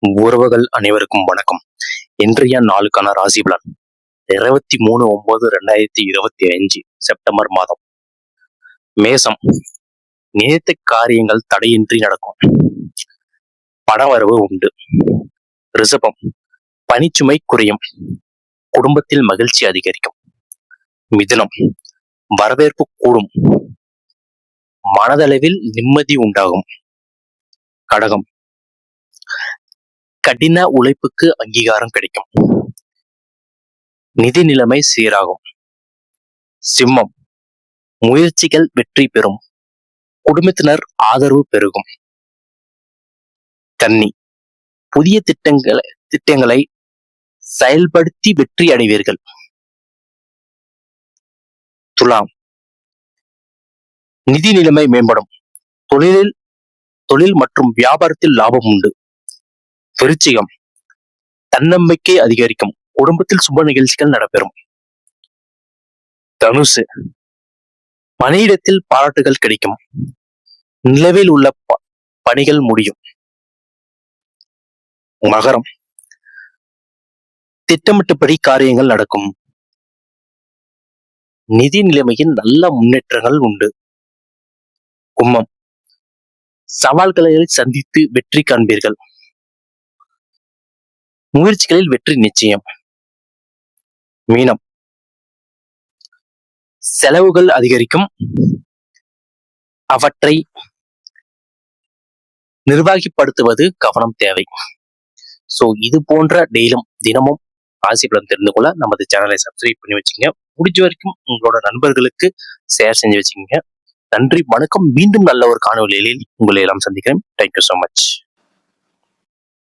உறவுகள் அனைவருக்கும் வணக்கம். இன்றைய நாளுக்கான ராசி பலன். இருபத்தி மூணு ஒன்பது ரெண்டாயிரத்தி இருபத்தி அஞ்சு செப்டம்பர் மாதம். மேசம். நினைத்த காரியங்கள் தடையின்றி நடக்கும். பணவரவு உண்டு. ரிசபம் பனிச்சுமை குறையும். குடும்பத்தில் மகிழ்ச்சி அதிகரிக்கும். மிதுனம். வரவேற்பு கூடும். மனதளவில் நிம்மதி உண்டாகும். கடகம். கடின உழைப்புக்கு அங்கீகாரம் கிடைக்கும். நிதி நிலைமை சீராகும். சிம்மம். முயற்சிகள் வெற்றி பெறும். குடும்பத்தினர் ஆதரவு பெருகும். கன்னி. புதிய திட்டங்களை திட்டங்களை செயல்படுத்தி வெற்றி அடைவீர்கள். துலாம். நிதி நிலைமை மேம்படும். தொழிலில் தொழில் மற்றும் வியாபாரத்தில் லாபம் உண்டு. விருச்சிகம். தன்னம்பிக்கை அதிகரிக்கும். குடும்பத்தில் சுப நிகழ்ச்சிகள் நடைபெறும். தனுசு. பணியிடத்தில் பாராட்டுகள் கிடைக்கும். நிலவில் உள்ள பணிகள் முடியும். மகரம். திட்டமிட்டபடி காரியங்கள் நடக்கும். நிதி நிலைமையின் நல்ல முன்னேற்றங்கள் உண்டு. கும்மம் சவால்களை சந்தித்து வெற்றி காண்பீர்கள். முயற்சிகளில் வெற்றி நிச்சயம். மீனம். செலவுகள் அதிகரிக்கும். அவற்றை நிர்வாகிப்படுத்துவது கவனம் தேவை. ஸோ இது போன்ற டெய்லும் தினமும் ராசி பலன் தெரிந்து கொள்ள நமது சேனலை சப்ஸ்கிரைப் பண்ணி வச்சுங்க முடிஞ்ச வரைக்கும் உங்களோட நண்பர்களுக்கு ஷேர் செஞ்சு வச்சுக்கோங்க. நன்றி வணக்கம். மீண்டும் நல்ல ஒரு காணொலியில் உங்களை எல்லாம் சந்திக்கிறேன். Thank you so much